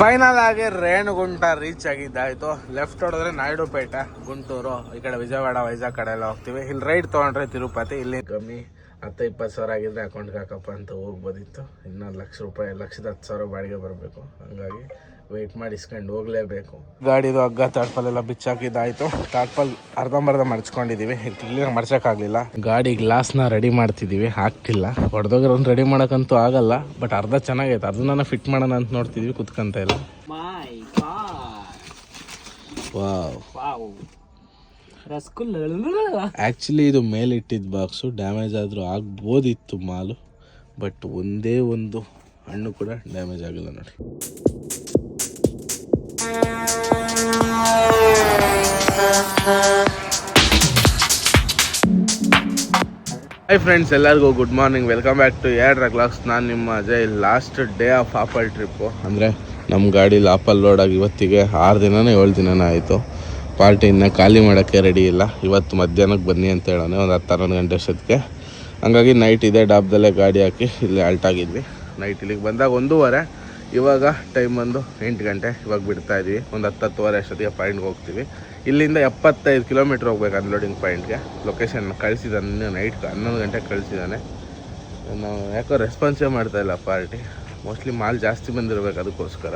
Final ಆಗಿ Renigunta reach ಆಗಿದ್ದಾಯ್ತು left ಹೊಡೆದ್ರೆ ನಾಯ್ಡುಪೇಟೆ, ಗುಂಟೂರು, ಈ ಕಡೆ ವಿಜಯವಾಡ, ವೈಜಾಗ್ ಕಡೆ ಎಲ್ಲ ಹೋಗ್ತೀವಿ. ಇಲ್ಲಿ ರೈಡ್ ತಗೊಂಡ್ರೆ ತಿರುಪತಿ, ಇಲ್ಲಿ ಕಮ್ಮಿ ಹತ್ತು ಇಪ್ಪತ್ತು ಸಾವಿರ ಆಗಿದ್ರೆ ಅಕೌಂಟ್ಗೆ ಹಾಕಪ್ಪ ಅಂತ ಹೋಗ್ಬೋದಿತ್ತು ಇನ್ನೊಂದು ಲಕ್ಷ ರೂಪಾಯಿ, ಲಕ್ಷದ ಹತ್ತು ಸಾವಿರ ಬಾಡಿಗೆ ಬರಬೇಕು. ಹಂಗಾಗಿ ವೆಯ್ಟ್ ಮಾಡಿಸ್ಕೊಂಡು ಹೋಗ್ಲೇಬೇಕು. ಗಾಡಿದು ಹಗ್ಗ ತಾಡ್ಪಲ್ ಎಲ್ಲ ಬಿಚ್ಚಾಕಿದ್ದಾಯ್ತು. ತಾಟ್ಪಲ್ ಅರ್ಧಂಬರ್ಧ ಮರ್ಚ್ಕೊಂಡಿದೀವಿ. ಕ್ಲಿಯರ್ ಮರ್ಚಕ್ಕಾಗ್ಲಿಲ್ಲ. ಗಾಡಿ ಗ್ಲಾಸ್ನ ರೆಡಿ ಮಾಡ್ತಿದೀವಿ. ಹಾಕ್ತಿಲ್ಲ. ಹೊಡೆದೋಗ್ರ ರೆಡಿ ಮಾಡೋಕ್ಕಂತೂ ಆಗಲ್ಲ. ಬಟ್ ಅರ್ಧ ಚೆನ್ನಾಗೈತೆ. ಅದನ್ನ ಫಿಟ್ ಮಾಡೋಣ ಅಂತ ನೋಡ್ತಿದೀವಿ. ಕುತ್ಕಂತ ಇಲ್ಲ. Actually wow. ಆ್ಯಕ್ಚುಲಿ ಇದು ಮೇಲಿಟ್ಟಿದ್ದ ಬಾಕ್ಸು. ಡ್ಯಾಮೇಜ್ ಆದರೂ ಆಗ್ಬೋದಿತ್ತು ಮಾಲು. ಬಟ್ ಒಂದೇ ಒಂದು ಹಣ್ಣು ಕೂಡ ಡ್ಯಾಮೇಜ್ ಆಗಿಲ್ಲ ನೋಡಿ. ಹಾಯ್ ಫ್ರೆಂಡ್ಸ್ ಎಲ್ಲರಿಗೂ good morning welcome back to air clocks ನಾನು ನಿಮ್ಮ Ajay. Last day of apple trip ಅಂದರೆ ನಮ್ಮ ಗಾಡಿ ಆಪಲ್ ಲೋಡ್ ಆಗಿ ಇವತ್ತಿಗೆ ಆರು ದಿನನೇ ಏಳು ದಿನನೇ ಆಯಿತು. ಪಾರ್ಟಿ ಖಾಲಿ ಮಾಡೋಕ್ಕೆ ರೆಡಿ ಇಲ್ಲ. ಇವತ್ತು ಮಧ್ಯಾಹ್ನಕ್ಕೆ ಬನ್ನಿ ಅಂತ ಹೇಳೋಣ ಒಂದು ಹತ್ತು ಹನ್ನೊಂದು ಗಂಟೆ ಅಷ್ಟೊತ್ತಿಗೆ. ಹಂಗಾಗಿ ನೈಟ್ ಇದೆ ಡಾಬ್ದಲ್ಲೇ ಗಾಡಿ ಹಾಕಿ ಇಲ್ಲಿ ಅಲ್ಟ್ ಆಗಿದ್ವಿ. ನೈಟ್ ಇಲ್ಲಿಗೆ ಬಂದಾಗ ಒಂದೂವರೆ. ಇವಾಗ ಟೈಮ್ ಬಂದು ಎಂಟು ಗಂಟೆ ಇವಾಗ ಬಿಡ್ತಾ ಇದ್ವಿ. ಒಂದು ಹತ್ತು ಹತ್ತುವರೆ ಅಷ್ಟೊತ್ತಿಗೆ ಪಾಯಿಂಟ್ಗೆ ಹೋಗ್ತೀವಿ. ಇಲ್ಲಿಂದ ಎಪ್ಪತ್ತೈದು ಕಿಲೋಮೀಟ್ರ್ ಹೋಗ್ಬೇಕು ಅನ್ಲೋಡಿಂಗ್ ಪಾಯಿಂಟ್ಗೆ ಲೊಕೇಶನ್ ಕಳಿಸಿದ್ದಾನೆ ನೈಟ್ ಹನ್ನೊಂದು ಗಂಟೆಗೆ ಕಳಿಸಿದ್ದಾನೆ. ನಾವು ಯಾಕೋ ರೆಸ್ಪಾನ್ಸೇ ಮಾಡ್ತಾ ಇಲ್ಲ ಪಾರ್ಟಿ ಮೋಸ್ಟ್ಲಿ ಮಾಲ್ ಜಾಸ್ತಿ ಬಂದಿರಬೇಕು ಅದಕ್ಕೋಸ್ಕರ.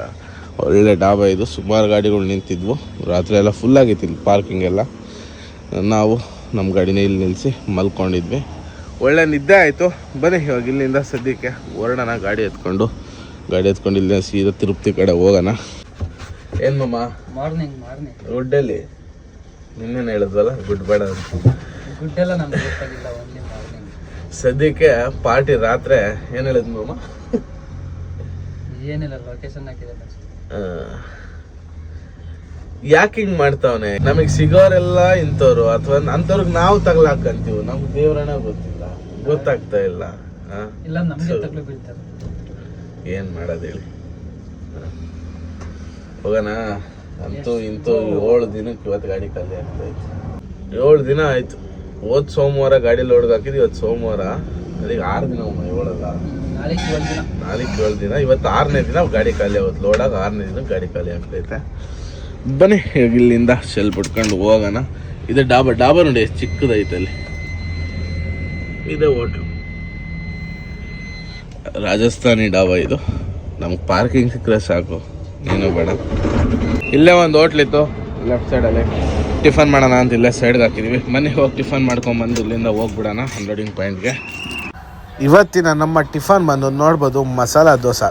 ಒಳ್ಳೆ ಡಾಬಾ ಇದು. ಸುಮಾರು ಗಾಡಿಗಳು ನಿಂತಿದ್ವು. ರಾತ್ರಿ ಎಲ್ಲ ಫುಲ್ ಆಗಿತ್ತು ಇಲ್ಲಿ ಪಾರ್ಕಿಂಗ್ ಎಲ್ಲ. ನಾವು ನಮ್ಮ ಗಾಡಿನ ಇಲ್ಲಿ ನಿಲ್ಲಿಸಿ ಮಲ್ಕೊಂಡಿದ್ವಿ. ಒಳ್ಳೆ ನಿದ್ದೆ ಆಯಿತು. ಬನ್ನಿ ಇವಾಗ ಇಲ್ಲಿಂದ ಸದ್ಯಕ್ಕೆ ಹೊರಡೋಣ ಗಾಡಿ ಎತ್ಕೊಂಡು ಗಾಡಿ ಎತ್ಕೊಂಡು ಇಲ್ಲಿಂದ ಸೀದಾ ತಿರುಪತಿ ಕಡೆ ಹೋಗೋಣ. ಏನು ಮಮ್ಮ ಮಾರ್ನಿಂಗ್ ಮಾರ್ನಿಂಗ್ ಗುಡ್ಡಲ್ಲಿ ನಿನ್ನೇನು ಹೇಳಿದ್ವಲ್ಲ? ಗುಡ್ ಬೇಡ ಅಂತ. ಗುಡ್ಡೆಲ್ಲ ನಮ್ಗೆ ಗೊತ್ತಾಗಿಲ್ಲ ಓನ್ಲಿ ಮಾರ್ನಿಂಗ್ ಸದ್ಯಕ್ಕೆ ಪಾರ್ಟಿ ರಾತ್ರಿ ಏನು ಹೇಳಿದ್ ಮಮ್ಮ ಏನಿಲ್ಲ ಲೊಕೇಶನ್ ಹಾಕಿದೆ ಯಾಕೆ ಹಿಂಗ್ ಮಾಡ್ತಾವನೆ? ನಮಗ್ ಸಿಗೋರೆಲ್ಲ ಇಂಥವ್ರು ಅಥವಾ ಅಂಥವ್ರಿಗೆ ನಾವು ತಗ್ಲಾಕಂತೀವಿ ನಮ್ಗೆ ದೇವ್ರಣ ಗೊತ್ತಿಲ್ಲ. ಗೊತ್ತಾಗ್ತಾ ಇಲ್ಲ? ಇಲ್ಲ ನಮ್ಗೆ ತಗ್ಲು ಬೀಳ್ತಾರೆ ಏನ್ ಮಾಡೋದು ಹೇಳಿ. ಹೋಗೋಣ. ಅಂತೂ ಇಂತೂ ಏಳು ದಿನಕ್ಕೆ ಇವತ್ತು ಗಾಡಿ ಖಾಲಿ ಆಗ್ತಾ ಇತ್ತು. ಏಳು ದಿನ ಆಯಿತು. ಹೋದ ಸೋಮವಾರ ಗಾಡಿ ಲೋಡ್ಗೆ ಹಾಕಿದ್ವಿ ಇವತ್ತು ಸೋಮವಾರ. ಅದೀಗ ಆರು ದಿನ ಏಳಲ್ಲ. ನಾಲ್ಕು ಏಳು ದಿನ. ಇವತ್ತು ಆರನೇ ದಿನ ಗಾಡಿ ಖಾಲಿ ಆಗುತ್ತೆ ಲೋಡಾಗ ಆರನೇ ದಿನ ಗಾಡಿ ಖಾಲಿ ಆಗ್ತೈತೆ ಬನ್ನಿ ಇಲ್ಲಿಂದ ಶೆಲ್ ಬಿಟ್ಕೊಂಡು ಹೋಗೋಣ. ಇದು ಡಾಬಾ ಡಾಬಾ ನೋಡಿ ಚಿಕ್ಕದೈತೆ ಅಲ್ಲಿ ಇದೆ ಹೋಟ್ಲು. ರಾಜಸ್ಥಾನಿ ಡಾಬಾ ಇದು. ನಮ್ಗೆ ಪಾರ್ಕಿಂಗ್ ಸಿಕ್ಕರೆ ಸಾಕು. ಏನೂ ಬೇಡ. ಇಲ್ಲೇ ಒಂದು ಹೋಟ್ಲಿತ್ತು ಲೆಫ್ಟ್ ಸೈಡಲ್ಲಿ ಟಿಫನ್ ಮಾಡೋಣ ಅಂತ ಇಲ್ಲೇ ಸೈಡ್ಗೆ ಹಾಕಿದ್ದೀವಿ ಮನೆಗೆ ಹೋಗಿ ಟಿಫನ್ ಮಾಡ್ಕೊಂಬಂದು ಇಲ್ಲಿಂದ ಹೋಗ್ಬಿಡೋಣ ಅನ್ಲೋಡಿಂಗ್ ಪಾಯಿಂಟ್ಗೆ ಇವತ್ತಿನ ನಮ್ಮ ಟಿಫನ್ ಬಂದು ನೋಡ್ಬೋದು ಮಸಾಲ ದೋಸೆ.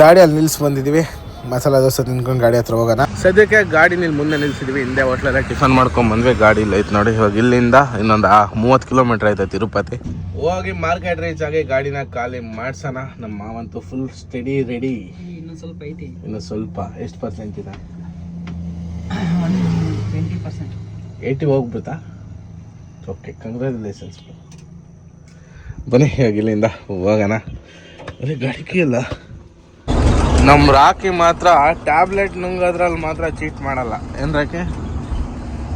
ಗಾಡಿಯಲ್ಲಿ ನಿಲ್ಸಿ ಬಂದಿದ್ದೀವಿ ಮಸಾಲ ದೋಸೆ ತಿನ್ಕೊಂಡು ಗಾಡಿ ಹತ್ರ ಹೋಗೋಣ. ಸದ್ಯಕ್ಕೆ ಗಾಡಿ ನಿಲ್ ಮುಂದೆ ನಿಲ್ಸಿದ್ವಿ, ಹಿಂದೆ ಹೋಟ್ಲಲ್ಲೇ ಟಿಫನ್ ಮಾಡ್ಕೊಂಡ್ ಬಂದ್ವಿ, ಗಾಡಿ ಇಲ್ಲ ಐತೆ ನೋಡಿ. ಇವಾಗ ಇಲ್ಲಿಂದ ಇನ್ನೊಂದು ಮೂವತ್ತು ಕಿಲೋಮೀಟರ್ ಐತೆ ತಿರುಪತಿ. ಹೋಗಿ ಮಾರ್ಕೆಟ್ ರೀಚ್ ಆಗಿ ಗಾಡಿನ ಖಾಲಿ ಮಾಡ್ಸೋಣ. ನಮ್ಮ ಮಾವಂತೂ ಫುಲ್ ಸ್ಟಡಿ ರೆಡಿ ಇನ್ನು ಸ್ವಲ್ಪ ಐತಿ ಇನ್ನು ಸ್ವಲ್ಪ ಎಷ್ಟು ಪರ್ಸೆಂಟ್ ಇದೆ? ಟ್ವೆಂಟಿ ಪರ್ಸೆಂಟ್ ಏಯ್ಟಿ ಹೋಗ್ಬಿಡ್ತಾ? ಓಕೆ ಕಂಗ್ರ್ಯಾಚುಲೇಷನ್ಸ್ ಬನ್ನಿ, ಇವಾಗ ಇಲ್ಲಿಂದ ಹೋಗೋಣ. ಅದೇ ಗಾಡಿ ಇಲ್ಲ ನಮ್ಮ ರಾಕಿ ಮಾತ್ರ ಟ್ಯಾಬ್ಲೆಟ್ ನುಂಗೋದ್ರಲ್ಲಿ ಮಾತ್ರ ಚೀಟ್ ಮಾಡಲ್ಲ. ಏನ್ ರಾಕಿ?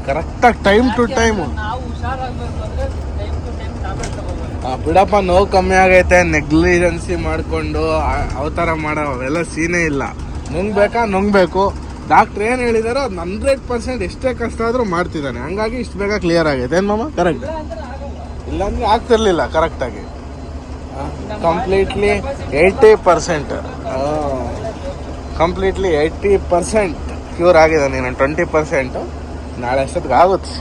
ಕರೆಕ್ಟಾಗಿ ಟೈಮ್ ಟು ಟೈಮು ಬಿಡಪ್ಪ ನೋವು ಕಮ್ಮಿ ಆಗೈತೆ ನೆಗ್ಲಿಜೆನ್ಸಿ ಮಾಡಿಕೊಂಡು ಅವತಾರ ಮಾಡೋ ಅವೆಲ್ಲ ಸೀನೇ ಇಲ್ಲ. ನುಂಗ್ಬೇಕಾ? ನುಂಗ್ಬೇಕು. ಡಾಕ್ಟ್ರ್ ಏನು ಹೇಳಿದಾರೋ ಅದು ಹಂಡ್ರೆಡ್ ಪರ್ಸೆಂಟ್ ಎಷ್ಟೇ ಕಷ್ಟ ಆದರೂ ಮಾಡ್ತಿದ್ದಾನೆ. ಹಂಗಾಗಿ ಇಷ್ಟು ಬೇಗ ಕ್ಲಿಯರ್ ಆಗೈತೆ. ಏನು ಮಾಮ? ಕರೆಕ್ಟ್ ಇಲ್ಲಾಂದ್ರೆ ಆಗ್ತಿರ್ಲಿಲ್ಲ ಕರೆಕ್ಟಾಗಿ completely eighty percent completely eighty percent cure ಆಗಿದೆ ನೀನು ಟ್ವೆಂಟಿ ಪರ್ಸೆಂಟು ನಾಳೆ ಅಷ್ಟೊತ್ತಿಗೆ ಆಗುತ್ತೆ.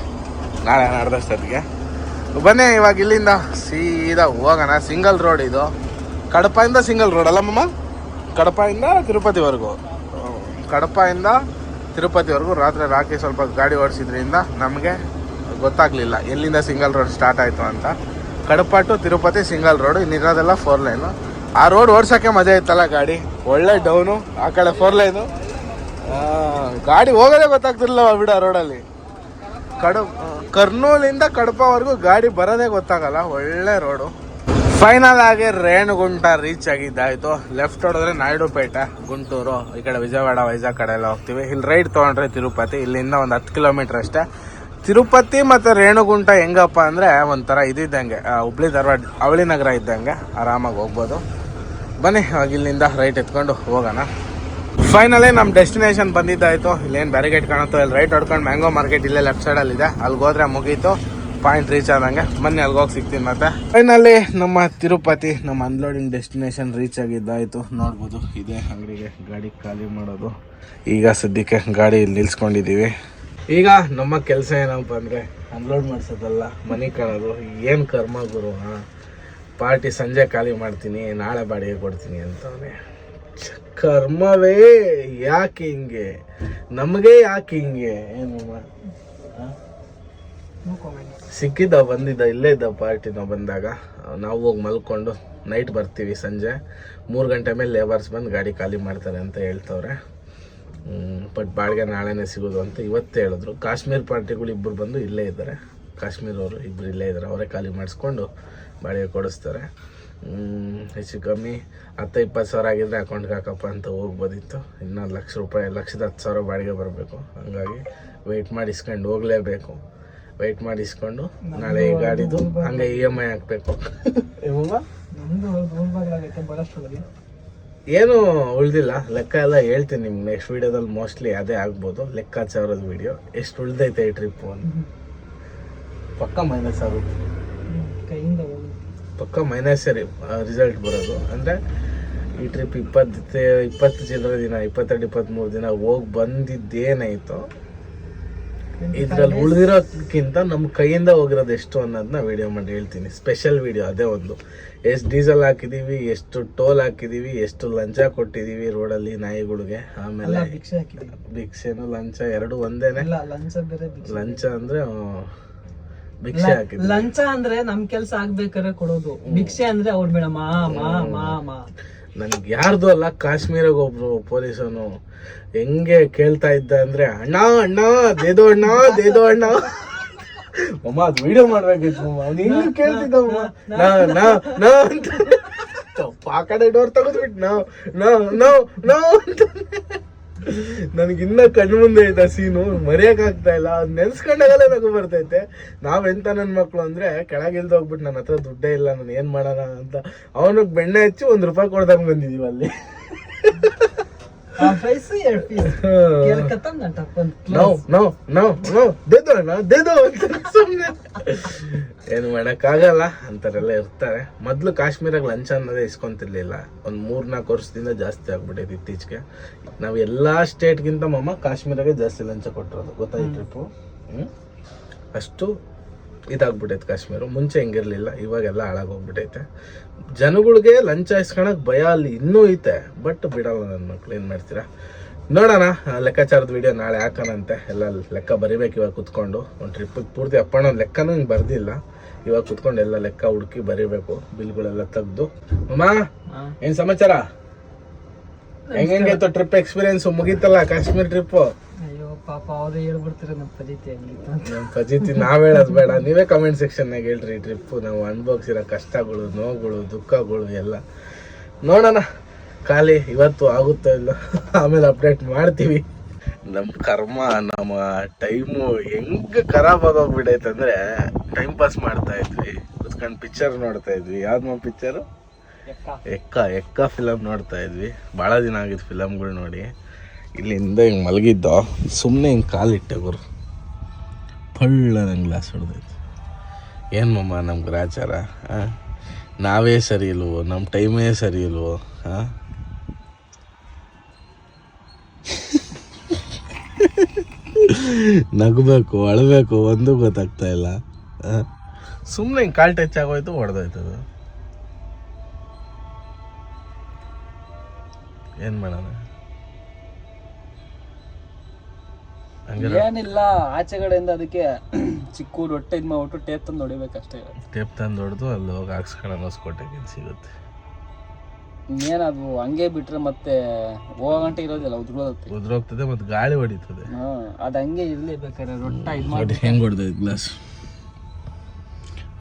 ನಾಳೆ ನಡೆದಷ್ಟೊತ್ತಿಗೆ ಬನ್ನಿ ಇವಾಗ ಇಲ್ಲಿಂದ ಸೀದಾ ಹೋಗೋಣ. ಸಿಂಗಲ್ ರೋಡ್ ಇದು. ಕಡಪಾಯಿಂದ ಸಿಂಗಲ್ ರೋಡ್ ಅಲ್ಲ ಮಮ್ಮ ಕಡಪಾಯಿಂದ ತಿರುಪತಿವರೆಗೂ. ಕಡಪಾಯಿಂದ ತಿರುಪತಿವರೆಗೂ ರಾತ್ರಿ ರಾಕಿ ಸ್ವಲ್ಪ ಗಾಡಿ ಓಡಿಸಿದ್ರಿಂದ ನಮಗೆ ಗೊತ್ತಾಗಲಿಲ್ಲ ಎಲ್ಲಿಂದ ಸಿಂಗಲ್ ರೋಡ್ ಸ್ಟಾರ್ಟ್ ಆಯಿತು ಅಂತ. Kadapa to Tirupati, single road, ಇನ್ನಿರೋದೆಲ್ಲ four lane ಆ ರೋಡ್ ಓಡ್ಸೋಕ್ಕೆ ಮಜಾ ಇತ್ತಲ್ಲ ಗಾಡಿ? ಒಳ್ಳೆ ಡೌನು ಆ ಕಡೆ ಫೋರ್ ಲೈನು ಗಾಡಿ ಹೋಗೋದೇ ಗೊತ್ತಾಗ್ತಿರ್ಲಿಲ್ಲ ಬಿಡ ರೋಡಲ್ಲಿ ಕಡ, ಕರ್ನೂಲಿಂದ ಕಡಪವರೆಗೂ ಗಾಡಿ ಬರೋದೇ ಗೊತ್ತಾಗಲ್ಲ, ಒಳ್ಳೆ ರೋಡು ಫೈನಲ್ ಆಗಿ ರೇಣುಗುಂಟ ರೀಚ್ ಆಗಿದ್ದಾಯ್ತು. ಲೆಫ್ಟ್ ಹೊಡೆದ್ರೆ ನಾಯ್ಡುಪೇಟೆ, ಗುಂಟೂರು, ಈ ಕಡೆ ವಿಜಯವಾಡ, ವೈಜಾಗ್ ಕಡೆ ಎಲ್ಲ ಹೋಗ್ತೀವಿ. ಇಲ್ಲಿ ರೈಡ್ ತೊಗೊಂಡ್ರೆ ತಿರುಪತಿ, ಇಲ್ಲಿಂದ ಒಂದು ಹತ್ತು ಕಿಲೋಮೀಟರ್ ಅಷ್ಟೇ. ತಿರುಪತಿ ಮತ್ತು ರೇಣುಗುಂಟ ಹೆಂಗಪ್ಪ ಅಂದರೆ ಒಂಥರ ಇದ್ದಂಗೆ ಹುಬ್ಳಿ ಧಾರವಾಡ ಅವಳಿ ನಗರ ಇದ್ದಂಗೆ. ಆರಾಮಾಗಿ ಹೋಗ್ಬೋದು. ಬನ್ನಿ ಇಲ್ಲಿಂದ ರೈಟ್ ಎತ್ಕೊಂಡು ಹೋಗೋಣ. ಫೈನಲಿ ನಮ್ಮ ಡೆಸ್ಟಿನೇಷನ್ ಬಂದಿದ್ದಾಯಿತು. ಇಲ್ಲೇನು ಬ್ಯಾರಿಗೇಟ್ ಕಾಣುತ್ತೋ ಇಲ್ಲಿ ರೈಟ್ ಹೊಡ್ಕೊಂಡು ಮ್ಯಾಂಗೋ ಮಾರ್ಕೆಟ್ ಇಲ್ಲೇ ಲೆಫ್ಟ್ ಸೈಡಲ್ಲಿದೆ ಅಲ್ಲಿಗೆ ಹೋದ್ರೆ ಮುಗೀತು. ಪಾಯಿಂಟ್ ರೀಚ್ ಆದಂಗೆ. ಬನ್ನಿ, ಅಲ್ಲಿಗೆ ಹೋಗಿ ಸಿಗ್ತೀನಿ ಮತ್ತೆ. ಫೈನಲಿ ನಮ್ಮ ತಿರುಪತಿ, ನಮ್ಮ ಅನ್ಲೋಡಿಂಗ್ ಡೆಸ್ಟಿನೇಷನ್ ರೀಚ್ ಆಗಿದ್ದಾಯಿತು. ನೋಡ್ಬೋದು, ಇದೇ ಅಂಗಡಿಗೆ ಗಾಡಿ ಖಾಲಿ ಮಾಡೋದು. ಈಗ ಸದ್ಯಕ್ಕೆ ಗಾಡಿ ಇಲ್ಲಿ ನಿಲ್ಸ್ಕೊಂಡಿದ್ದೀವಿ. ಈಗ ನಮ್ಮ ಕೆಲಸ ಏನಪ್ಪ ಅಂದರೆ ಅನ್ಲೋಡ್ ಮಾಡಿಸೋದಲ್ಲ ಮನೆ ಕಾಣೋದು ಏನು ಕರ್ಮ ಗುರು ಹಾಂ ಪಾರ್ಟಿ ಸಂಜೆ ಖಾಲಿ ಮಾಡ್ತೀನಿ ನಾಳೆ ಬಾಡಿಗೆ ಕೊಡ್ತೀನಿ ಅಂತವನೇ. ಕರ್ಮವೇ ಯಾಕೆ ಹಿಂಗೆ? ನಮಗೆ ಯಾಕೆ ಹಿಂಗೆ? ಏನು ಸಿಕ್ಕಿದ್ದ ಬಂದಿದ್ದ ಇಲ್ಲೇ ಇದ್ದ ಪಾರ್ಟಿ ನಾವು ಬಂದಾಗ ನಾವು ಹೋಗಿ ಮಲ್ಕೊಂಡು ನೈಟ್ ಬರ್ತೀವಿ ಸಂಜೆ. ಮೂರು ಗಂಟೆ ಮೇಲೆ ಲೇಬರ್ಸ್ ಬಂದು ಗಾಡಿ ಖಾಲಿ ಮಾಡ್ತಾರೆ ಅಂತ ಹೇಳ್ತವ್ರೆ. ಬಟ್ ಬಾಡಿಗೆ ನಾಳೆನೇ ಸಿಗೋದು ಅಂತ ಇವತ್ತೇ ಹೇಳಿದ್ರು. ಕಾಶ್ಮೀರ್ ಪಾರ್ಟಿಗಳು ಇಬ್ಬರು ಬಂದು ಇಲ್ಲೇ ಇದ್ದಾರೆ. ಕಾಶ್ಮೀರ್ ಅವರು ಇಬ್ಬರು ಇಲ್ಲೇ ಇದ್ದಾರೆ. ಅವರೇ ಖಾಲಿ ಮಾಡಿಸ್ಕೊಂಡು ಬಾಡಿಗೆ ಕೊಡಿಸ್ತಾರೆ. ಹೆಚ್ಚು ಕಮ್ಮಿ ಹತ್ತು ಇಪ್ಪತ್ತು ಸಾವಿರ ಆಗಿದ್ದರೆ ಅಕೌಂಟ್ಗೆ ಹಾಕಪ್ಪ ಅಂತ ಹೋಗ್ಬೋದಿತ್ತು. ಇನ್ನೂ ಲಕ್ಷ ರೂಪಾಯಿ ಲಕ್ಷದ ಹತ್ತು ಸಾವಿರ ಬಾಡಿಗೆ ಬರಬೇಕು. ಹಂಗಾಗಿ ವೆಯ್ಟ್ ಮಾಡಿ ಇಸ್ಕೊಂಡು ಹೋಗಲೇಬೇಕು. ವೆಯ್ಟ್ ಮಾಡಿ ಇಸ್ಕೊಂಡು ನಾಳೆ ಈ ಗಾಡಿದು ಹಂಗೆ ಇ ಎಂ ಐ ಹಾಕಬೇಕು. ಏನು ಉಳ್ದಿಲ್ಲ. ಲೆಕ್ಕ ಎಲ್ಲ ಹೇಳ್ತೀನಿ ನಿಮ್ಗೆ ನೆಕ್ಸ್ಟ್ ವಿಡಿಯೋದಲ್ಲಿ ಮೋಸ್ಟ್ಲಿ ಅದೇ ಆಗ್ಬೋದು. ಲೆಕ್ಕಾಚಾರದ ವಿಡಿಯೋ ಎಷ್ಟು ಉಳ್ದೈತೆ ಈ ಟ್ರಿಪ್ಪು ಅಂತ ಪಕ್ಕ ಮೈನಸ್ ಆಗುತ್ತೆ. ಪಕ್ಕ ಮೈನಸ್ ರಿಸಲ್ಟ್ ಬರೋದು. ಅಂದರೆ ಈ ಟ್ರಿಪ್ ಇಪ್ಪತ್ತು ಇಪ್ಪತ್ತು ಚಿಲ್ಲರೆ ದಿನ ಇಪ್ಪತ್ತೆರಡು ಇಪ್ಪತ್ತ್ಮೂರು ದಿನ ಹೋಗಿ ಬಂದಿದ್ದೇನಾಯ್ತು ಇದ್ರಲ್ಲಿ ಉಳಿದಿರೋಕ್ಕಿಂತ ನಮ್ಮ ಕೈಯಿಂದ ಹೋಗಿರೋದು ಎಷ್ಟು ಅನ್ನೋದನ್ನ ವಿಡಿಯೋ ಮಾಡಿ ಹೇಳ್ತೀನಿ. ಸ್ಪೆಷಲ್ ವಿಡಿಯೋ ಅದೇ ಒಂದು. ಎಷ್ಟು ಡೀಸೆಲ್ ಹಾಕಿದೀವಿ ಎಷ್ಟು ಟೋಲ್ ಹಾಕಿದೀವಿ ಎಷ್ಟು ಲಂಚ ಕೊಟ್ಟಿದೀವಿ ರೋಡಲ್ಲಿ ನಾಯಿಗಳಿಗೆ. ಆಮೇಲೆ ಭಿಕ್ಷೆ ಹಾಕಿದ್ದೀವಿ ಭಿಕ್ಷೆನು ಲಂಚ ಎರಡು ಒಂದೇನೆ. ಲಂಚ ಅಂದ್ರೆ ಭಿಕ್ಷೆ ಹಾಕಿದ್ವಿ. ಲಂಚ ಅಂದ್ರೆ ನಮ್ ಕೆಲ್ಸ ಆಗ್ಬೇಕಾದ್ರೆ ಕೊಡೋದು. ಭಿಕ್ಷೆ ಅಂದ್ರೆ ಅವ್ರು ಬೇಡ ಮಾ ಮಾ ಮಾ ಮಾ. ನನ್ಗೆ ಯಾರ್ದು ಅಲ್ಲ, ಕಾಶ್ಮೀರಾಗ ಒಬ್ರು ಪೊಲೀಸನು ಹೆಂಗೆ ಕೇಳ್ತಾ ಇದ್ದ ಅಂದ್ರೆ, ಅಣ್ಣ ಅಣ್ಣ, ದೇದೋ ಅಣ್ಣ ದೇದೋ ಅಣ್ಣ. ಅಮ್ಮ ಅದ್ ವಿಡಿಯೋ ಮಾಡ್ಬೇಕಿತ್ತು ಹಿಂಗ್ ಕೇಳ್ತಿದ್ದಮ್ಮ ನಾ ನಾ ನಾ ಆ ಕಡೆ ಡೋರ್ ತೆಗೆದ್ಬಿಟ್ಟು ನಾವು ನಾವು ನಾವು ನಾವು ಅಂತ. ನನಗಿನ್ನ ಕಣ್ಣು ಮುಂದೆ ಐತೆ ಸೀನು ಮರೆಯಕ್ ಆಗ್ತಾ ಇಲ್ಲ. ಅದು ನೆನ್ಸ್ಕೊಂಡಾಗಲೇ ನಗು ಬರ್ತೈತೆ. ನಾವೆಂತ ನನ್ನ ಮಕ್ಕಳು ಅಂದ್ರೆ ಕೆಳಗೆ ಹೋಗ್ಬಿಟ್ಟು ನನ್ನ ಹತ್ರ ದುಡ್ಡೇ ಇಲ್ಲ, ನಾನು ಏನ್ ಮಾಡೋಣ ಅಂತ. ಅವನಿಗೆ ಬೆಣ್ಣೆ ಹಚ್ಚಿ ಒಂದು ರೂಪಾಯಿ ಕೊಡ್ದಂಗ್ ಬಂದಿದೀವಿ ಅಲ್ಲಿ. ಏನು ಮಾಡಕ್ಕಾಗಲ್ಲ. ಅಂತಾರೆಲ್ಲ ಇರ್ತಾರೆ. ಮೊದ್ಲು ಕಾಶ್ಮೀರಾಗ ಲಂಚ ಅನ್ನೋದೇ ಇಸ್ಕೊಂತಿರ್ಲಿಲ್ಲ. ಒಂದ್ ಮೂರ್ ನಾಲ್ಕು ವರ್ಷದಿಂದ ಜಾಸ್ತಿ ಆಗ್ಬಿಟ್ಟೈತೆ ಇತ್ತೀಚೆಗೆ. ನಾವ್ ಎಲ್ಲಾ ಸ್ಟೇಟ್ಗಿಂತ ಮಮ್ಮ ಕಾಶ್ಮೀರಾಗೆ ಜಾಸ್ತಿ ಲಂಚ ಕೊಟ್ಟಿರೋದು ಗೊತ್ತಾಯ್ತು ಟ್ರಿಪ್ಪು ಅಷ್ಟು ಇದಾಗ್ಬಿಟ್ಟೈತೆ ಕಾಶ್ಮೀರ. ಮುಂಚೆ ಹಿಂಗಿರ್ಲಿಲ್ಲ ಇವಾಗೆಲ್ಲ ಹಾಳಾಗೋಗ್ಬಿಟ್ಟೈತೆ. ಜನಗಳಿಗೆ ಲಂಚ ಇಸ್ಕೊಳಕ್ಕೆ ಭಯ ಅಲ್ಲಿ ಇನ್ನೂ ಐತೆ ಬಟ್ ಬಿಡಲ್ಲ ನನ್ನ ಮಕ್ಳು ಏನು ಮಾಡ್ತೀರಾ? ನೋಡೋಣ ಲೆಕ್ಕಾಚಾರದ ವಿಡಿಯೋ ನಾಳೆ ಹಾಕೋಣಂತೆ. ಎಲ್ಲ ಲೆಕ್ಕ ಬರಿಬೇಕು ಇವಾಗ ಕುತ್ಕೊಂಡು. ಒಂದು ಟ್ರಿಪ್ಪಿಗೆ ಪೂರ್ತಿ ಅಪ್ಪಣ್ಣ ಒಂದು ಲೆಕ್ಕನೂ ಹಿಂಗೆ ಬರ್ದಿಲ್ಲ. ಇವಾಗ ಕುತ್ಕೊಂಡು ಎಲ್ಲ ಲೆಕ್ಕ ಹುಡುಕಿ ಬರಿಬೇಕು ಬಿಲ್ಗಳೆಲ್ಲ ತೆಗ್ದು. ಅಮ್ಮ ಏನು ಸಮಾಚಾರ? ಹೆಂಗಾಯ್ತು ಟ್ರಿಪ್ ಎಕ್ಸ್ಪೀರಿಯನ್ಸ್ ಮುಗೀತಲ್ಲ ಕಾಶ್ಮೀರ್ ಟ್ರಿಪ್ಪು ಪಾಪ ಅವ್ರೇ ಹೇಳ್ಬಿಡ್ತಾರೆ ನಮ್ಮ ಪದ್ಧತಿ ಹೆಂಗಿತ್ತು ಅಂತ. ನಮ್ಮ ಪಜಿತಿ ನಾವ್ ಹೇಳೋದು ಬೇಡ. ನೀವೇ ಕಮೆಂಟ್ ಸೆಕ್ಷನ್ನಾಗ ಹೇಳ್ರಿ ಟ್ರಿಪ್ಪು ನಾವು ಅನುಭವಿಸಿರೋ ಕಷ್ಟಗಳು ನೋವುಗಳು ದುಃಖಗಳು ಎಲ್ಲ. ನೋಡೋಣ. ಖಾಲಿ ಇವತ್ತು ಆಗುತ್ತೋ ಇಲ್ಲ ಆಮೇಲೆ ಅಪ್ಡೇಟ್ ಮಾಡ್ತೀವಿ. ನಮ್ಮ ಕರ್ಮ ನಮ್ಮ ಟೈಮು ಹೆಂಗ್ ಖರಾಬ್ ಆಗೋಗ್ಬಿಡೈತೆ ಅಂದ್ರೆ ಟೈಮ್ ಪಾಸ್ ಮಾಡ್ತಾ ಇದ್ವಿ. ಕುತ್ಕೊಂಡು ಪಿಕ್ಚರ್ ನೋಡ್ತಾ ಇದ್ವಿ. ಯಾವ್ದು ಪಿಕ್ಚರು ಎಕ್ಕ. ಎಕ್ಕ. ಫಿಲಮ್ ನೋಡ್ತಾ ಇದ್ವಿ. ಭಾಳ ದಿನ ಆಗಿದ್ ಫಿಲಮ್ಗಳು ನೋಡಿ. ಇಲ್ಲಿಂದ ಹಿಂಗೆ ಮಲಗಿದ್ದೋ ಸುಮ್ಮನೆ ಹಿಂಗೆ ಕಾಲಿಟ್ಟೆ ಗುರು. ನಂಗೆ ಗ್ಲಾಸ್ ಹೊಡೆದೈತೆ. ಏನು ಮಮ್ಮ ನಮ್ಮ ಗ್ರಾಚಾರ ಹಾಂ ನಾವೇ ಸರಿ ಇಲ್ವೋ? ನಮ್ಮ ಟೈಮೇ ಸರಿ ಇಲ್ವೋ? ಹಾಂ ನಗಬೇಕು, ಅಳಬೇಕು, ಒಂದು ಗೊತ್ತಾಗ್ತಾ ಇಲ್ಲ. ಸುಮ್ಮನೆ ಹಿಂಗೆ ಕಾಲು ಟಚ್ ಆಗೋಯ್ತು ಹೊಡೆದೋಯ್ತದು ಏನು ಮಾಡೋಣ? ಹಂಗೆಲ್ಲ ಆಚೆ ಕಡೆಯಿಂದ ಅದಕ್ಕೆ ಚಿಕ್ಕ ಹೊಟ್ಟೆ ಇದ್ ಮಾಡ್ಬಿಟ್ಟು ಟೇಪ್ ತಂದು ಹೊಡಿಬೇಕಷ್ಟೇ ಟೇಪ್ ತಂದು ಹೊಡೆದು ಅಲ್ಲಿ ಹೋಗಿ ಹಾಕ್ಸ್ಕೊಳ್ಳೋ ಹೊಸ್ಕೋಟೆಗೆ ಸಿಗುತ್ತೆ. ಏನದು ಹಂಗೆ ಬಿಟ್ರೆ ಮತ್ತೆ ಹೋಗಂಟೆ ಇರೋದಿಲ್ಲ ಉದ್ರೋಗುತ್ತೆ ಉದ್ರೋಗ್ತದೆ ಮತ್ತೆ ಗಾಳಿ ಹೊಡಿತದೆ. ಅದು ಹಂಗೆ ಇರ್ಲಿ ಬೇಕಾದ್ರೆ ರೊಟ್ಟ ಇದು ಮಾಡಿ ಹೆಂಗೆ ಹೊಡೆದೈತೆ ಗ್ಲಾಸ್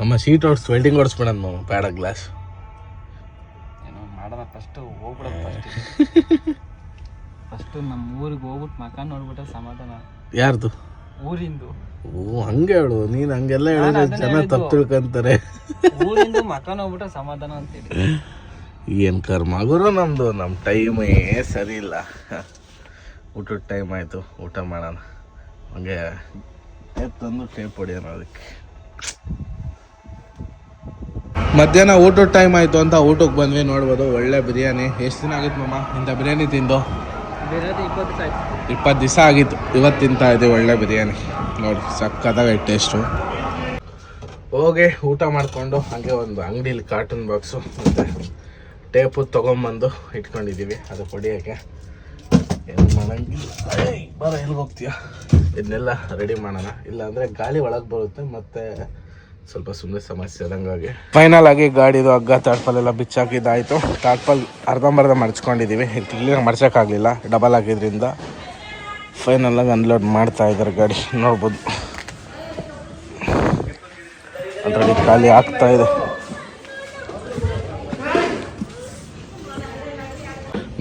ಅಮ್ಮ ಸೀಟ್ ಹೊಡ್ಸ್ ವೆಲ್ಡಿಂಗ್ ಹೊಡ್ಸ್ಬೇಡ ಮಾಮ ಬೇಡ ಗ್ಲಾಸ್ ಏನೋ ಮಾಡೋಣ ಫಸ್ಟ್ ಹೋಗ್ಬಿಡೋದು ಫಸ್ಟ್ ಫಸ್ಟ್ ನಮ್ಮ ಊರಿಗೆ ಹೋಗ್ಬಿಟ್ಟು ಮಕಾನ್ ನೋಡ್ಬಿಟ್ರೆ ಸಮಾಧಾನ. ಯಾರ್ದು? ಊರಿಂದು. ಓ ಹಂಗೆ ಹೇಳು. ನೀನು ಹಂಗೆಲ್ಲ ಹೇಳಿದ್ರೆ ಜನ ತಪ್ಪು ತಿಳ್ಕೊಂತಾರೆ ಊರಿಂದು ಮಕ ನೋಡ್ಬಿಟ್ರೆ ಸಮಾಧಾನ ಅಂತೇಳಿ ಏನು ಕರ್ಮ? ಗುರು ನಮ್ಮದು ನಮ್ಮ ಟೈಮೇ ಸರಿ ಇಲ್ಲ. ಊಟದ ಟೈಮ್ ಆಯಿತು. ಊಟ ಮಾಡೋಣ. ಹಂಗೆ ಟೇಪ್ ತಂದು ಟೇಪ್ ಹೊಡಿಯೋಣ ಅದಕ್ಕೆ. ಮಧ್ಯಾಹ್ನ ಊಟದ ಟೈಮ್ ಆಯಿತು ಅಂತ ಊಟಕ್ಕೆ ಬಂದ್ವಿ. ನೋಡ್ಬೋದು ಒಳ್ಳೆ ಬಿರಿಯಾನಿ. ಎಷ್ಟು ದಿನ ಆಗಿತ್ತು ಮಮ್ಮ ಇಂಥ ಬಿರಿಯಾನಿ ತಿಂದು? ಇಪ್ಪತ್ತು ದಿವಸ ಆಗಿತ್ತು. ಇವತ್ತು ತಿಂತಾ ಇದೆ ಒಳ್ಳೆ ಬಿರಿಯಾನಿ. ನೋಡಿ ಸಕ್ಕತ್ತಾಗಿ ಟೇಸ್ಟು ಹೋಗಿ ಊಟ ಮಾಡಿಕೊಂಡು ಹಾಗೆ ಒಂದು ಅಂಗಡಿಲಿ ಕಾರ್ಟೂನ್ ಬಾಕ್ಸು ಮತ್ತು ಟೇಪು ತೊಗೊಂಬಂದು ಇಟ್ಕೊಂಡಿದ್ದೀವಿ. ಅದು ಹೊಡಿಯೋಕ್ಕೆ ಏನು ಮಾಡೋಂಗಿಲ್ಲ. ಬರ ಎಲ್ಲಿಗೆ ಹೋಗ್ತೀಯ ಇದನ್ನೆಲ್ಲ ರೆಡಿ ಮಾಡೋಣ. ಇಲ್ಲಾಂದರೆ ಗಾಳಿ ಒಳಗೆ ಬರುತ್ತೆ, ಮತ್ತು ಸ್ವಲ್ಪ ಸುಮ್ಮನೆ ಸಮಸ್ಯೆ ಆದಂಗಾಗಿ ಫೈನಲ್ ಆಗಿ ಗಾಡಿದು ಹಗ್ಗ, ತಾಡ್ಪಲ್ ಎಲ್ಲ ಬಿಚ್ಚಾಕಿದ್ದಾಯಿತು. ತಾಡ್ಪಲ್ ಅರ್ಧಂಬರ್ಧ ಮಡ್ಚ್ಕೊಂಡಿದ್ದೀವಿ ಕ್ಲೀನಾಗಿ ಮಡ್ಚೋಕ್ಕಾಗಲಿಲ್ಲ ಡಬಲ್ ಆಗಿದ್ರಿಂದ ಫೈನಲ್ ಆಗಿ ಅನ್ಲೋಡ್ ಮಾಡ್ತಾ ಇದ್ದಾರೆ ಗಾಡಿ. ನೋಡ್ಬೋದು. ಆಲ್ರೆಡಿ ಖಾಲಿ ಆಗ್ತಾ ಇದೆ.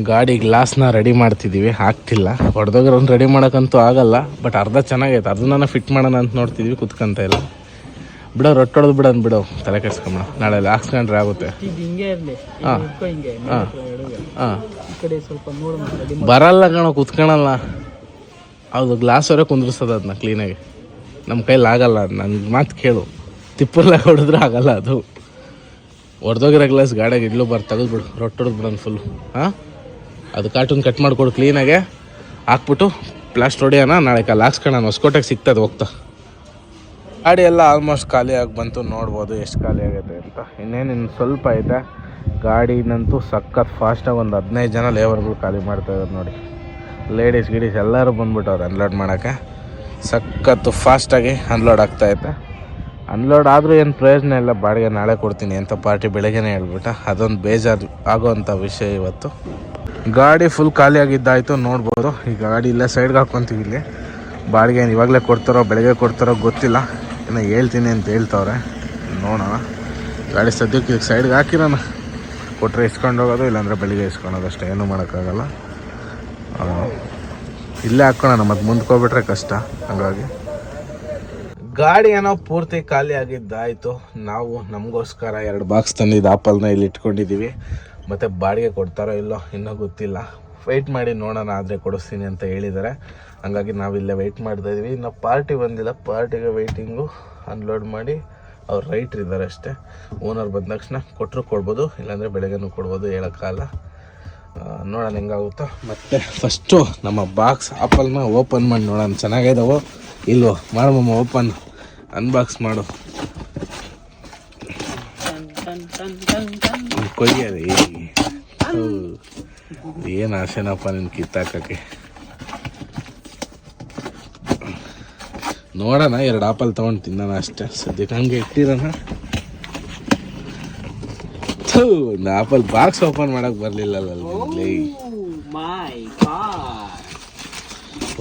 ಗಾಡಿ ಗ್ಲಾಸ್ನ ರೆಡಿ ಮಾಡ್ತಿದ್ದೀವಿ ಆಗ್ತಿಲ್ಲ. ಹೊಡೆದೋಗ್ರನ್ನ ರೆಡಿ ಮಾಡೋಕ್ಕಂತೂ ಆಗಲ್ಲ. ಬಟ್ ಅರ್ಧ ಚೆನ್ನಾಗೈತೆ. ಅದನ್ನ ಫಿಟ್ ಮಾಡೋಣ ಅಂತ ನೋಡ್ತಿದ್ವಿ. ಕುತ್ಕೊಂತ ಇಲ್ಲ. ಬಿಡೋ ರೊಟ್ಟೊಡೆದು ಬಿಡೋನ್ ಬಿಡೋ ತಲೆ ಕೆಡ್ಸ್ಕೊಂಬಿಡ. ನಾಳೆ ಹಾಕ್ಸ್ಕೊಂಡ್ರೆ ಆಗುತ್ತೆ. ಬರಲ್ಲ ಕಣೋ ಕುತ್ಕೊಳಲ್ಲ. ಅದು ಗ್ಲಾಸ್ ಅವರೇ ಕುಂದ್ರಿಸೋದು ಅದನ್ನ ಕ್ಲೀನಾಗಿ ನಮ್ಮ ಕೈಲಿ ಆಗಲ್ಲ. ನನ್ನ ಮಾತು ಕೇಳು. ತಿಪ್ಪಲ್ಲ ಹೊಡೆದ್ರೆ ಆಗಲ್ಲ ಅದು. ಹೊಡೆದೋಗಿರೋ ಗ್ಲಾಸ್ ಗಾಡಿಯಾಗ ಇಡ್ಲು ಬರ್ ತೆಗೆದ್ಬಿಡು ರೊಟ್ಟಿ ಹೊಡೆದು ಬಿಡೋಣ ಫುಲ್ ಹಾಂ? ಅದು ಕಾರ್ಟೂನ್ ಕಟ್ ಮಾಡಿಕೊಡು ಕ್ಲೀನಾಗೆ ಹಾಕ್ಬಿಟ್ಟು ಪ್ಲಾಸ್ಟ್ ಹೊಡಿಯೋಣ ನಾಳೆ ಕಾಲು ಹಾಕ್ಸ್ಕೊಳ್ಳೋಣ ಹೊಸ್ಕೋಟೆಗೆ ಸಿಗ್ತದೆ ಹೋಗ್ತಾ. ಗಾಡಿ ಎಲ್ಲ ಆಲ್ಮೋಸ್ಟ್ ಖಾಲಿಯಾಗಿ ಬಂತು. ನೋಡ್ಬೋದು ಎಷ್ಟು ಖಾಲಿ ಅಂತ. ಇನ್ನೇನು ಇನ್ನು ಸ್ವಲ್ಪ ಐತೆ. ಗಾಡಿನಂತೂ ಸಖತ್ ಫಾಸ್ಟಾಗಿ ಒಂದು ಹದಿನೈದು ಜನ ಲೇಬರ್ಗಳು ಖಾಲಿ ಮಾಡ್ತಾ ಇದ್ದಾರೆ ನೋಡಿ. ಲೇಡೀಸ್ ಗಿಡೀಸ್ ಎಲ್ಲರೂ ಬಂದ್ಬಿಟ್ಟವ್ರು ಅನ್ಲೋಡ್ ಮಾಡೋಕ್ಕೆ. ಸಖತ್ತು ಫಾಸ್ಟಾಗಿ ಅನ್ಲೋಡ್ ಆಗ್ತಾಯಿದೆ ಅನ್ಲೋಡ್ ಆದರೂ ಏನು ಪ್ರಯೋಜನ ಇಲ್ಲ. ಬಾಡಿಗೆ ನಾಳೆ ಕೊಡ್ತೀನಿ ಅಂತ ಪಾರ್ಟಿ ಬೆಳಗ್ಗೆನೇ ಹೇಳ್ಬಿಟ್ಟ ಅದೊಂದು ಬೇಜಾರು ಆಗೋವಂಥ ವಿಷಯ ಇವತ್ತು. ಗಾಡಿ ಫುಲ್ ಖಾಲಿಯಾಗಿದ್ದಾಯಿತು ನೋಡ್ಬೋದು. ಈ ಗಾಡಿ ಇಲ್ಲೇ ಸೈಡ್ಗೆ ಹಾಕ್ಕೊಂತೀವಿ ಇಲ್ಲಿ. ಬಾಡಿಗೆ ಏನು ಇವಾಗಲೇ ಕೊಡ್ತಾರೋ, ಬೆಳಗ್ಗೆ ಕೊಡ್ತಾರೋ ಗೊತ್ತಿಲ್ಲ. ಇನ್ನು ಹೇಳ್ತೀನಿ ಅಂತ ಹೇಳ್ತವ್ರೆ. ನೋಡೋಣ. ಗಾಡಿ ಸದ್ಯಕ್ಕೆ ಈಗ ಸೈಡ್ಗೆ ಹಾಕಿರೋಣ. ಕೊಟ್ಟರೆ ಇಸ್ಕೊಂಡು ಹೋಗೋದು, ಇಲ್ಲಾಂದರೆ ಬೆಳಿಗ್ಗೆ ಇಸ್ಕೊಳೋದು ಅಷ್ಟೇ. ಏನೂ ಮಾಡೋಕ್ಕಾಗಲ್ಲ. ಇಲ್ಲೇ ಹಾಕ್ಕೊಳ್ಳೋಣ ಮತ್ತು ಮುಂದ್ಕೋಬಿಟ್ರೆ ಕಷ್ಟ. ಹಾಗಾಗಿ. ಗಾಡಿ ಏನೋ ಪೂರ್ತಿ ಖಾಲಿ ಆಗಿದ್ದಾಯಿತು. ನಾವು ನಮಗೋಸ್ಕರ ಎರಡು ಬಾಕ್ಸ್ ತಂದಿದ್ದ, ಆಪಲ್ನ ಇಲ್ಲಿ ಇಟ್ಕೊಂಡಿದ್ದೀವಿ. ಮತ್ತು ಬಾಡಿಗೆ ಕೊಡ್ತಾರೋ ಇಲ್ಲೋ, ಇನ್ನೂ ಗೊತ್ತಿಲ್ಲ. ವೆಯ್ಟ್ ಮಾಡಿ ನೋಡೋಣ ಆದರೆ ಕೊಡಿಸ್ತೀನಿ ಅಂತ ಹೇಳಿದ್ದಾರೆ. ಹಂಗಾಗಿ ನಾವಿಲ್ಲೇ ವೆಯ್ಟ್ ಮಾಡ್ತಾ ಇದೀವಿ. ಇನ್ನು ಪಾರ್ಟಿ ಬಂದಿಲ್ಲ. ಪಾರ್ಟಿಗೆ ವೆಯ್ಟಿಂಗು ಅನ್ಲೋಡ್ ಮಾಡಿ ಅವ್ರು ರೈಟ್ರ್ ಇದ್ದಾರೆ ಅಷ್ಟೇ. ಓನರ್ ಬಂದ ತಕ್ಷಣ ಕೊಟ್ಟರು ಕೊಡ್ಬೋದು ಇಲ್ಲಾಂದರೆ ಬೆಳಗ್ಗೆನೂ ಕೊಡ್ಬೋದು ಹೇಳೋಕ್ಕಾಗಲ್ಲ. ನೋಡೋಣ ಹೆಂಗಾಗುತ್ತೋ. ಮತ್ತು ಫಸ್ಟು ನಮ್ಮ ಬಾಕ್ಸ್ ಆಪಲ್ನ ಓಪನ್ ಮಾಡಿ ನೋಡೋಣ. ಚೆನ್ನಾಗಿದಾವೋ ಇಲ್ವೋ? ಮಾಡಮ್ಮ ಓಪನ್ ಅನ್ಬಾಕ್ಸ್ ಮಾಡು. ಕೊಯ್ಯರಿ ಏನು ಆಸೆನಪ್ಪ ನಿನ್ನ ಕಿತ್ತಾಕಕ್ಕೆ? ನೋಡೋಣ ಎರಡು ಆಪಲ್ ತೊಗೊಂಡು ತಿನ್ನೋಣ ಅಷ್ಟೇ. ಸದ್ಯಕ್ಕೆ ಹಂಗೆ ಇಟ್ಟಿರೋಣ. ಒಂದು ಆಪಲ್ ಬಾಕ್ಸ್ ಓಪನ್ ಮಾಡಕ್ ಬರಲಿಲ್ಲಲ್ಲ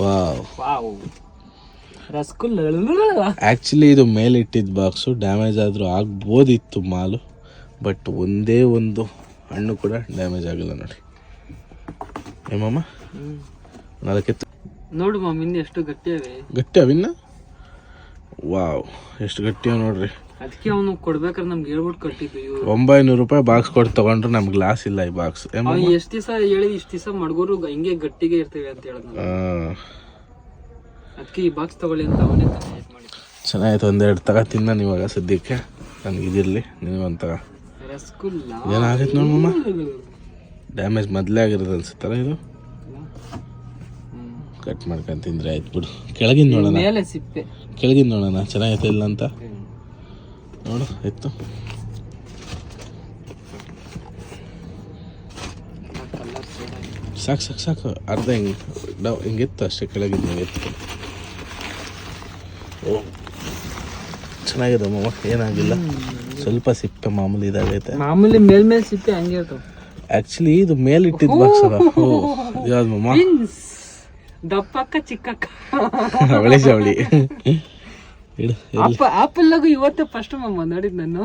ವಾವ್. ಆ್ಯಕ್ಚುಲಿ ಇದು ಮೇಲಿಟ್ಟಿದ್ದ ಬಾಕ್ಸು ಡ್ಯಾಮೇಜ್ ಆದರೂ ಆಗ್ಬೋದಿತ್ತು ಮಾಲು ಬಟ್ ಒಂದೇ ಒಂದು ಹಣ್ಣು ಕೂಡ ಡ್ಯಾಮೇಜ್ ಆಗಿಲ್ಲ ನೋಡಿ. ಏಮಮ್ಮ ನಾಲ್ಕೆ ನೋಡು ಮಾಮ್ ಇನ್ನು ಎಷ್ಟು ಗಟ್ಟಿಯಾವೆ ಗಟ್ಟಿ ಅವಿನ್ನ ವಾವ್ ಎಷ್ಟು ಗಟ್ಟಿಯ ನೋಡ್ರಿ. ಅದಕ್ಕೆ ಅವನು ಕೊಡ್ಬೇಕಾದ್ರೆ ನಮ್ಗೆ ಹೇಳ್ಬಿಟ್ಟು ಕಟ್ಟಿದ್ವಿ ಒಂಬೈನೂರು ರೂಪಾಯಿ ಬಾಕ್ಸ್ ಕೊಟ್ಟು ತಗೊಂಡ್ರೆ ನಮ್ಗೆ ಗ್ಲಾಸ್ ಇಲ್ಲ ಈ ಬಾಕ್ಸ್ ಅವ್ನು ಎಷ್ಟು ದಿವಸ ಹೇಳಿ ಇಷ್ಟು ದಿವಸ ಮಡ್ಗೋರು ಹಿಂಗೆ ಗಟ್ಟಿಗೆ ಇರ್ತೀವಿ ಅಂತ ಹೇಳಿದ್ ಅದಕ್ಕೆ ಈ ಬಾಕ್ಸ್ ತಗೊಳ್ಳಿ ಅಂತ ಅವನೇ ಚೆನ್ನಾಗಿತ್ತು ಒಂದೆರಡು ತಗ ತಿನ್ನ ಇವಾಗ ಸದ್ಯಕ್ಕೆ. ನನಗೆ ಇದಿರಲಿ ನೀವೊಂದು ತಗ. ರಸಗುಲ್ಲ. ಏನಾಗೈತೆ ನೋಡಮ್ಮ ಡ್ಯಾಮೇಜ್ ಮೊದಲೇ ಆಗಿರೋದು ಅನ್ಸುತ್ತಲ್ಲ ಇದು? ಕಟ್ ಮಾಡ್ಕೊಂಡು ತಿಂದ್ರೆ ಆಯ್ತು ಬಿಡು. ಕೆಳಗಿನ ನೋಡೋಣ. ಮೇಲೆ ಸಿಪ್ಪೆ. ಕೆಳಗಿಂದ ನೋಡೋಣ. ಚೆನ್ನಾಗೈತೆ ಇಲ್ಲ ಅಂತ? ನೋಡು ಇತ್ತು ಸಾಕು ಸಾಕು ಸಾಕು. ಅರ್ಧ ಹಿಂಗೆ ಡವ್ ಹಿಂಗಿತ್ತು ಅಷ್ಟೇ ಕೆಳಗಿಂದ ಇತ್ತು ಓ ಚೆನ್ನಾಗಿದೆ ಮಾಮ ಏನಾಗಿಲ್ಲ. ಸ್ವಲ್ಪ ಸಿಪ್ಪೆ ಮಾಮೂಲಿ ಇದಾಗೈತೆ. ಮಾಮೂಲಿ ಮೇಲ್ಮೇಲೆ ಸಿಪ್ಪೆ ಹಂಗೆ ಇರ್ತಾವ. ಆ್ಯಕ್ಚುಲಿ ಇದು ಮೇಲಿಟ್ಟಿದ್ದು ಬಾಕ್ಸ್ ಅದ. ಓ ಯಾವ್ದು ಮಾಮ? ದಪ್ಪಕ್ಕ ಚಿಕ್ಕಕ್ಕ. ಅವಳಿ ಜವಳಿ ಇಡು ಆಪ ಆಪಲ್ಲಾಗು ಇವತ್ತೇ ಫಸ್ಟ್ ಮಮ್ಮ ನೋಡಿದ್ ನಾನು.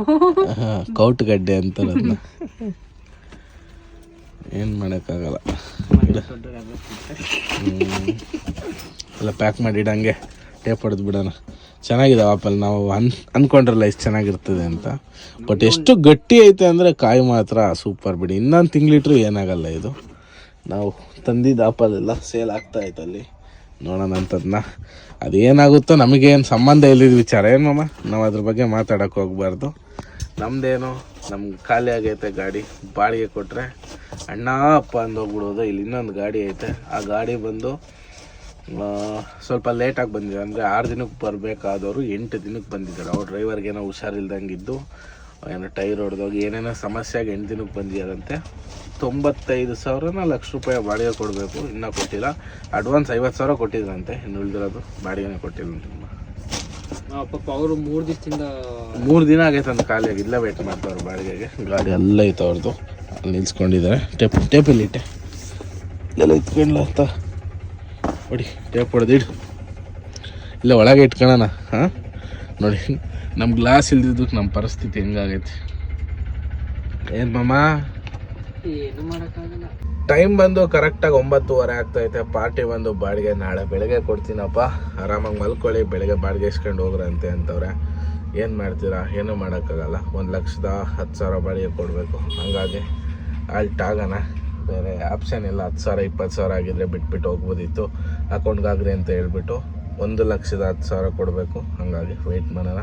ಕೌಟ್ ಗಡ್ಡೆ ಅಂತ ಏನು ಮಾಡೋಕ್ಕಾಗಲ್ಲ. ಎಲ್ಲ ಪ್ಯಾಕ್ ಮಾಡಿ ಇಡಂಗೆ. ಟೇಪ್ ಹೊಡೆದು ಬಿಡೋಣ. ಚೆನ್ನಾಗಿದೆ ಆಪಲ್. ನಾವು ಅನ್ ಅಂದ್ಕೊಂಡ್ರಲ್ಲ ಎಷ್ಟು ಚೆನ್ನಾಗಿರ್ತದೆ ಅಂತ. ಬಟ್ ಎಷ್ಟು ಗಟ್ಟಿ ಐತೆ ಅಂದರೆ ಕಾಯಿ ಮಾತ್ರ ಸೂಪರ್ ಬಿಡಿ. ಇನ್ನೊಂದು ತಿಂಗ್ಳಿಟ್ರು ಏನಾಗಲ್ಲ ಇದು. ನಾವು ತಂದಿದ್ದ ಆಪಲ್ ಎಲ್ಲ ಸೇಲ್ ಆಗ್ತಾ ಅಲ್ಲಿ. ನೋಡೋಣ ಅಂತದನ್ನ ಅದೇನಾಗುತ್ತೋ ನಮಗೇನು ಸಂಬಂಧ ಇಲ್ಲಿದ್ದು ವಿಚಾರ. ಏನು ಮಾಮ? ನಾವು ಅದ್ರ ಬಗ್ಗೆ ಮಾತಾಡೋಕೆ ಹೋಗ್ಬಾರ್ದು. ನಮ್ಮದೇನು ನಮ್ಗೆ ಖಾಲಿ ಆಗೈತೆ ಗಾಡಿ. ಬಾಡಿಗೆ ಕೊಟ್ಟರೆ ಅಣ್ಣ, ಅಪ್ಪ ಅಂದೋಗ್ಬಿಡೋದು ಇಲ್ಲಿ ಇನ್ನೊಂದು ಗಾಡಿ ಐತೆ. ಆ ಗಾಡಿ ಬಂದು ಸ್ವಲ್ಪ ಲೇಟಾಗಿ ಬಂದಿದೆ. ಅಂದರೆ ಆರು ದಿನಕ್ಕೆ ಬರಬೇಕಾದವರು ಎಂಟು ದಿನಕ್ಕೆ ಬಂದಿದ್ದಾರೆ. ಅವ್ರ ಡ್ರೈವರ್ಗೆ ಏನೋ ಹುಷಾರಿಲ್ದಂಗಿದ್ದು ಏನೋ ಟೈರ್ ಹೊಡೆದೋಗಿ ಏನೇನೋ ಸಮಸ್ಯೆ ಆಗಿ ಎಂಟು ದಿನಕ್ಕೆ ಬಂದಿದ್ದಾರಂತೆ. ತೊಂಬತ್ತೈದು ಸಾವಿರನ ಲಕ್ಷ ರೂಪಾಯಿ ಬಾಡಿಗೆ ಕೊಡಬೇಕು. ಇನ್ನೂ ಕೊಟ್ಟಿಲ್ಲ. ಅಡ್ವಾನ್ಸ್ ಐವತ್ತು ಸಾವಿರ ಕೊಟ್ಟಿದ್ರಂತೆ. ಇನ್ನು ಉಳಿದಿರೋದು ಬಾಡಿಗೆನೇ ಕೊಟ್ಟಿಲ್ಲ ಪಾಪ ಅವರು ಮೂರು ದಿವಸದಿಂದ ಮೂರು ದಿನ ಆಗೈತೆ ಅಂತ ಖಾಲಿಯಾಗಿ ಇಲ್ಲೇ ವೇಟ್ ಮಾಡ್ತಾವ್ರು ಬಾಡಿಗೆಗೆ. ಗಾಡಿ ಎಲ್ಲ ಐತೆ ಅವ್ರದ್ದು ಅಲ್ಲಿ ನಿಲ್ಸ್ಕೊಂಡಿದ್ದಾರೆ. ಟೇಪ್ ಟೇಪಲ್ಲಿ ಇಟ್ಟೆ. ಎಲ್ಲ ಇತ್ಕೊಂಡ್ಲ ಅಂತ. ನೋಡಿ ಟೇಪ್ ಇಡು. ಇಲ್ಲ ಒಳಗೆ ಇಟ್ಕೊಳ್ಳೋಣ ಹಾಂ? ನೋಡಿ ನಮ್ಮ ಗ್ಲಾಸ್ ಇಲ್ದಿದ್ದಕ್ಕೆ ನಮ್ಮ ಪರಿಸ್ಥಿತಿ ಹೆಂಗಾಗೈತಿ? ಏನು ಮಾಮ? ಟೈಮ್ ಬಂದು ಕರೆಕ್ಟಾಗಿ ಒಂಬತ್ತುವರೆ ಆಗ್ತೈತೆ ಪಾರ್ಟಿ ಬಂದು ಬಾಡಿಗೆ ನಾಳೆ ಬೆಳಗ್ಗೆ ಕೊಡ್ತೀನಪ್ಪ. ಆರಾಮಾಗಿ ಮಲ್ಕೊಳ್ಳಿ ಬೆಳಗ್ಗೆ ಬಾಡಿಗೆ ಇಸ್ಕೊಂಡು ಹೋಗ್ರಂತೆ ಅಂತವ್ರೆ. ಏನು ಮಾಡ್ತೀರಾ? ಏನೂ ಮಾಡೋಕ್ಕಾಗಲ್ಲ. ಒಂದು ಲಕ್ಷದ ಹತ್ತು ಸಾವಿರ ಬಾಡಿಗೆ ಕೊಡಬೇಕು. ಹಂಗಾಗಿ ಆಲ್ಟ್ ಆಗೋಣ ಬೇರೆ ಆಪ್ಷನ್ ಇಲ್ಲ. ಹತ್ತು ಸಾವಿರ, ಇಪ್ಪತ್ತು ಸಾವಿರ ಆಗಿದ್ರೆ ಬಿಟ್ಬಿಟ್ಟು ಹೋಗ್ಬೋದಿತ್ತು. ಅಕೌಂಟ್ಗಾಗ್ರಿ ಅಂತ ಹೇಳ್ಬಿಟ್ಟು ಒಂದು ಲಕ್ಷದ ಹತ್ತು ಸಾವಿರ ಕೊಡಬೇಕು. ಹಾಗಾಗಿ ವೆಯ್ಟ್ ಮಾಡೋಣ.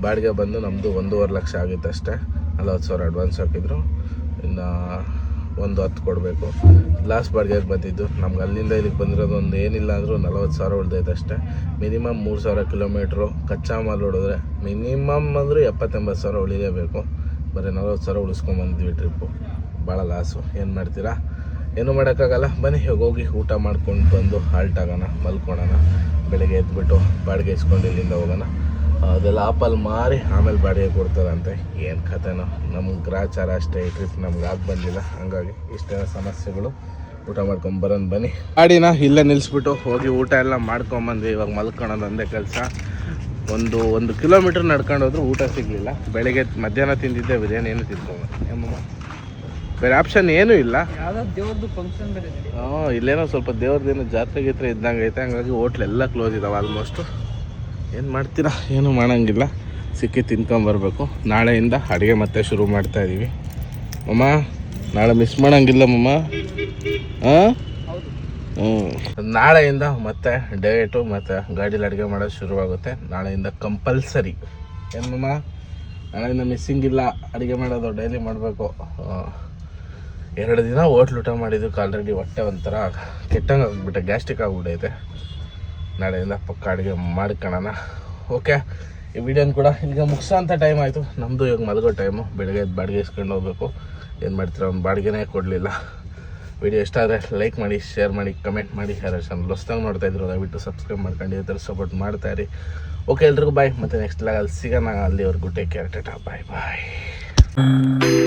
ಬಾಡಿಗೆ ಬಂದು ನಮ್ಮದು ಒಂದೂವರೆ ಲಕ್ಷ ಆಗಿತ್ತು ಅಷ್ಟೇ. ನಲ್ವತ್ತು ಸಾವಿರ ಅಡ್ವಾನ್ಸ್ ಹಾಕಿದ್ರು. ಇನ್ನು ಒಂದು ಹತ್ತು ಕೊಡಬೇಕು. ಲಾಸ್ಟ್ ಬಾಡಿಗೆಗೆ ಬಂದಿದ್ದು? ನಮ್ಗೆ ಅಲ್ಲಿಂದ ಇಲ್ಲಿಗೆ ಬಂದಿರೋದು ಒಂದು ಏನಿಲ್ಲ ಅಂದರೂ ನಲ್ವತ್ತು ಸಾವಿರ ಉಳ್ದೈತೆ ಅಷ್ಟೇ. ಮಿನಿಮಮ್ ಮೂರು ಸಾವಿರ ಕಿಲೋಮೀಟ್ರು ಕಚ್ಚಾ ಮಾಲ್ ಹೊಡೆದ್ರೆ ಮಿನಿಮಮ್ ಅಂದರೂ ಎಪ್ಪತ್ತೆಂಬತ್ತು ಸಾವಿರ ಉಳಿಲೇಬೇಕು. ಬರೀ ನಲ್ವತ್ತು ಸಾವಿರ ಉಳಿಸ್ಕೊಂಬಂದ್ವಿ ಟ್ರಿಪ್ಪು ಭಾಳ ಲಾಸು ಏನು ಮಾಡ್ತೀರಾ? ಏನು ಮಾಡೋಕ್ಕಾಗಲ್ಲ. ಬನ್ನಿ ಹೋಗಿ ಊಟ ಮಾಡ್ಕೊಂಡು ಬಂದು ಹಾಲ್ಟ್ ಆಗೋಣ ಮಲ್ಕೊಳೋಣ. ಬೆಳಗ್ಗೆ ಎದ್ಬಿಟ್ಟು ಬಾಡಿಗೆ ಇಸ್ಕೊಂಡು ಇಲ್ಲಿಂದ ಹೋಗೋಣ. ಅದೆಲ್ಲ ಆಪಲ್ ಮಾರಿ ಆಮೇಲೆ ಬಾಡಿಗೆ ಕೊಡ್ತಾರಂತೆ. ಏನು ಕಥೆನೋ. ನಮ್ಮ ಗ್ರಾಚಾರ ಅಷ್ಟೇ, ಈ ಟ್ರಿಪ್ ನಮ್ಗೆ ಆಗಿ ಬಂದಿಲ್ಲ. ಹಂಗಾಗಿ ಇಷ್ಟೆಲ್ಲ ಸಮಸ್ಯೆಗಳು. ಊಟ ಮಾಡ್ಕೊಂಡು ಬರೋಣ ಬನ್ನಿ. ಗಾಡಿನ ಇಲ್ಲೇ ನಿಲ್ಲಿಸ್ಬಿಟ್ಟು ಹೋಗಿ ಊಟ ಎಲ್ಲ ಮಾಡ್ಕೊಂಬಂದ್ವಿ ಇವಾಗ ಮಲ್ಕೊಳೋದು ಒಂದೇ ಕೆಲಸ. ಒಂದು ಒಂದು ಕಿಲೋಮೀಟ್ರ್ ನಡ್ಕೊಂಡು ಹೋದ್ರೂ ಊಟ ಸಿಗಲಿಲ್ಲ. ಬೆಳಗ್ಗೆ ಮಧ್ಯಾಹ್ನ ತಿಂದಿದ್ದೆ ಬಿರಿಯಾನಿ ಏನು ಏಮಮ್ಮ ಬೇರೆ ಆಪ್ಷನ್ ಏನೂ ಇಲ್ಲ. ಯಾವ್ದೋ ದೇವ್ರದ್ದು ಫಂಕ್ಷನ್ ಬೇರೆ ನಡಿ ಹಾಂ ಇಲ್ಲೇನೋ ಸ್ವಲ್ಪ ದೇವ್ರದ್ದೇನೋ ಜಾತ್ರೆ ಗೀತ್ರೆ ಇದ್ದಂಗೆ ಐತೆ ಹಂಗಾಗಿ ಹೋಟ್ಲೆಲ್ಲ ಕ್ಲೋಸ್ ಇದಾವೆ ಆಲ್ಮೋಸ್ಟು ಏನು ಮಾಡ್ತೀರಾ? ಏನು ಮಾಡಂಗಿಲ್ಲ. ಸಿಕ್ಕಿ ತಿನ್ಕೊಂಬರ್ಬೇಕು ನಾಳೆಯಿಂದ ಅಡುಗೆ ಮತ್ತೆ ಶುರು ಮಾಡ್ತಾ ಇದ್ದೀವಿ ಮಮ್ಮ ನಾಳೆ ಮಿಸ್ ಮಾಡಂಗಿಲ್ಲ ಮಮ್ಮ. ಹಾಂ ಹ್ಞೂ ನಾಳೆಯಿಂದ ಮತ್ತೆ ಡಯಟು ಮತ್ತು ಗಾಡೀಲಿ ಅಡುಗೆ ಮಾಡೋದು ಶುರುವಾಗುತ್ತೆ. ನಾಳೆಯಿಂದ ಕಂಪಲ್ಸರಿ ಏನು ಮಮ್ಮ? ನಾಳೆಯಿಂದ ಮಿಸ್ಸಿಂಗ್ ಇಲ್ಲ. ಅಡುಗೆ ಮಾಡೋದು ಡೈಲಿ ಮಾಡಬೇಕು. ಎರಡು ದಿನ ಹೋಟ್ಲು ಊಟ ಮಾಡಿದ್ದಕ್ಕೆ ಆಲ್ರೆಡಿ ಹೊಟ್ಟೆ ಒಂಥರ ಕೆಟ್ಟಂಗೆ ಆಗ್ಬಿಟ್ಟೆ, ಗ್ಯಾಸ್ಟ್ರಿಕ್ ಆಗಿಬಿಟ್ಟೈತೆ. ನಾಳೆಯಿಂದ ಪಕ್ಕ ಅಡುಗೆ ಮಾಡ್ಕೊಳ್ಳೋಣ ಓಕೆ ಈ ವಿಡಿಯೋನ ಕೂಡ ಈಗ ಮುಗಿಸೋ ಅಂಥ ಟೈಮ್ ಆಯಿತು. ನಮ್ಮದು ಇವಾಗ ಮಲಗೋ ಟೈಮು ಬೆಳಗ್ಗೆ ಎದ್ದು ಬಾಡಿಗೆ ಇಸ್ಕೊಂಡು ಹೋಗ್ಬೇಕು. ಏನು ಮಾಡ್ತೀರ? ಅವ್ನು ಬಾಡಿಗೆನೇ ಕೊಡಲಿಲ್ಲ. ವಿಡಿಯೋ ಇಷ್ಟ ಆದರೆ ಲೈಕ್ ಮಾಡಿ ಶೇರ್ ಮಾಡಿ ಕಮೆಂಟ್ ಮಾಡಿ. ಯಾರು ಚಾನಲ್ ಹೊಸ್ದಾಗ ನೋಡ್ತಾ ಇದ್ರು ದಯವಿಟ್ಟು ಸಬ್ಸ್ಕ್ರೈಬ್ ಮಾಡ್ಕೊಂಡು ಈ ಥರ ಸಪೋರ್ಟ್ ಮಾಡ್ತಾಯಿರಿ ಓಕೆ ಎಲ್ರಿಗೂ ಬಾಯ್ ಮತ್ತು ನೆಕ್ಸ್ಟ್ ಲಾಗಲ್ಲಿ ಸಿಗೋಣ. ಅಲ್ಲಿವರೆಗೂ take care Tata. Bye bye